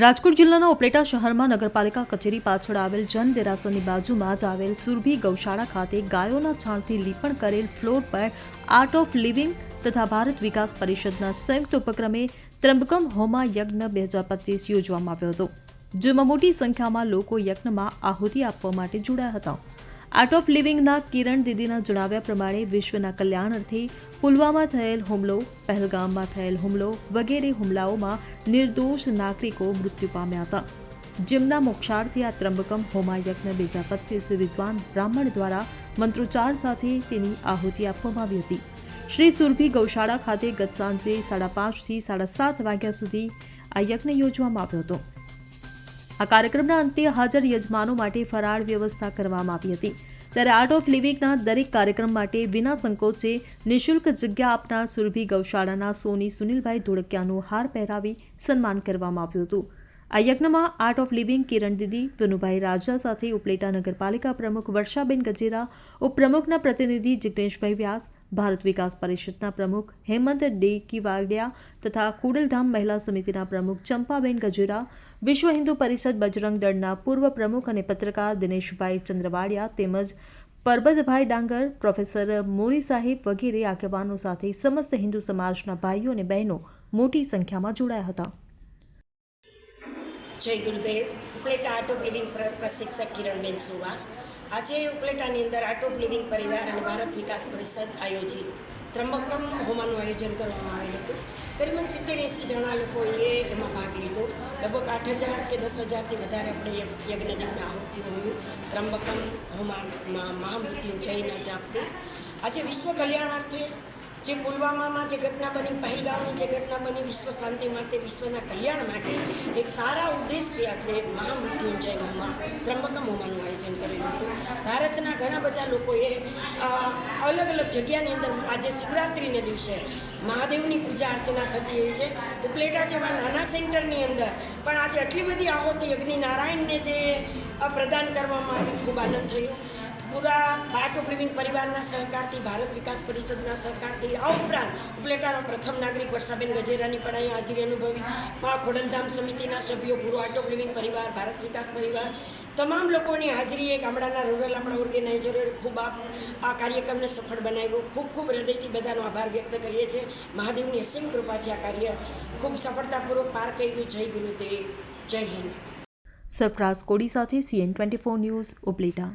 રાજકોટ જિલ્લાના ઉપલેટા શહેરમાં નગરપાલિકા કચેરી પાછળ આવેલ જન દેરાસરની બાજુમાં જ આવેલ સુરભી ગૌશાળા ખાતે ગાયોના છાણથી લીપણ કરેલ ફ્લોર પર આર્ટ ઓફ લિવિંગ તથા ભારત વિકાસ પરિષદના સંયુક્ત ઉપક્રમે ત્રંબકમ હોમા યજ્ઞ બે હજાર પચીસ યોજવામાં આવ્યો હતો, જેમાં મોટી સંખ્યામાં લોકો યજ્ઞમાં આહુતિ આપવા માટે જોડાયા હતા. આર્ટ ઓફ લિવિંગના કિરણ દીદીના જણાવ્યા પ્રમાણે વિશ્વના કલ્યાણ અર્થે પુલવામા થયેલ હુમલો, પહેલગામમાં થયેલ હુમલો વગેરે હુમલાઓમાં નિર્દોષ નાગરિકો મૃત્યુ પામ્યા હતા. જેમના મોક્ષાર્થે આ ત્રંબકમ હોમાયજ્ઞ બીજા હજાર પચીસ વિદ્વાન બ્રાહ્મણ દ્વારા મંત્રોચ્ચાર સાથે તેની આહુતિ આપવામાં આવી હતી. શ્રી સુરભી ગૌશાળા ખાતે ગત સાંજે સાડા પાંચથી સાડા સાત વાગ્યા સુધી આ યજ્ઞ યોજવામાં આવ્યો હતો. આ કાર્યક્રમના અંતે હાજર યજમાનો માટે ફરાળ વ્યવસ્થા કરવામાં આવી હતી. ત્યારે આર્ટ ઓફ લિવિંગના દરેક કાર્યક્રમ માટે વિના સંકોચે નિઃશુલ્ક જગ્યા આપનાર સુરભી ગૌશાળાના સોની સુનિલભાઈ ધોળકિયાનું હાર પહેરાવી સન્માન કરવામાં આવ્યું હતું. આ યજ્ઞમાં art of living Kiran Didi, Dhanubhai Raja સાથે ઉપલેટા નગરપાલિકા પ્રમુખ વર્ષાબેન ગજેરા, ઉપપ્રમુખના પ્રતિનિધિ જિગ્નેશભાઈ વ્યાસ, ભારત વિકાસ પરિષદના પ્રમુખ હેમંત ડેકી વાડિયા તથા કુડલધામ મહિલા સમિતિના પ્રમુખ ચંપાબેન ગજેરા, વિશ્વ હિન્દુ પરિષદ બજરંગ દળના પૂર્વ પ્રમુખ અને પત્રકાર દિનેશભાઈ ચંદ્રવાડિયા તેમજ પરબતભાઈ ડાંગર, પ્રોફેસર મોરી સાહેબ વગેરે આગેવાનો સાથે સમસ્ત હિન્દુ સમાજના ભાઈઓ અને બહેનો મોટી સંખ્યામાં જોડાયા હતા. જય Gurudev. Upleta art of living પ્ર- પ્રશિક્ષક કિરણબેન સુવા. આજે ઉપલેટાની અંદર આર્ટ ઓફ લિવિંગ પરિવાર અને ભારત વિકાસ પરિષદ આયોજિત ત્રંબકમ હોમાનું આયોજન કરવામાં આવ્યું હતું. કરીબન સિત્તેર એંસી જણા લોકોએ એમાં ભાગ લીધો. લગભગ આઠ હજાર કે દસ હજારથી વધારે આપણે યજ્ઞદાન આવતી હોમી ત્રંબકમ હોમામાં મહામૃત્યુંજયના જાપથી. આજે વિશ્વ કલ્યાણાર્થે જે પુલવામામાં જે ઘટના બની, પહેલગામની જે ઘટના બની, વિશ્વ શાંતિ માટે, વિશ્વના કલ્યાણ માટે, એક સારા ઉદ્દેશથી આપણે એક મહામૃત્યુંજય હોમા ત્રંબકમ હોમાનું આયોજન કર્યું હતું. ભારતના ઘણા બધા લોકોએ અલગ અલગ જગ્યાની અંદર આજે શિવરાત્રિને દિવસે મહાદેવની પૂજા અર્ચના થતી હોય છે. ઉપલેટા જેવા નાના સેન્ટરની અંદર પણ આજે આટલી બધી આહોતી અગ્નિ નારાયણને જે પ્રદાન કરવામાં આવી ખૂબ આનંદ થયો. પૂરા આર્ટ ઓફ પરિવારના સહકારથી ભારત વિકાસ પરિષદના સહકારથી આ ઉપરાંત ઉપલેટાના પ્રથમ નાગરિક વર્ષાબેન ગજેરાની પણ અહીં હાજરી અનુભવી. મા ખોડલધામ સમિતિના સભ્યો પૂરો આટો પ્રિવિંગ પરિવાર, ભારત વિકાસ પરિવાર. તમામ લોકોની હાજરીએ ગામડાના રૂરલ આપણા ઓર્ગેનાઇઝરોએ ખૂબ આ કાર્યક્રમને સફળ બનાવ્યો. ખૂબ ખૂબ હૃદયથી બધાનો આભાર વ્યક્ત કરીએ છીએ. મહાદેવની અસીમ કૃપાથી આ કાર્ય ખૂબ સફળતાપૂર્વક પાર કર્યું. જય ગુરુદેવ. જય હિન્દ. સરફરાઝ કોડી સાથે CN twenty four news Upleta.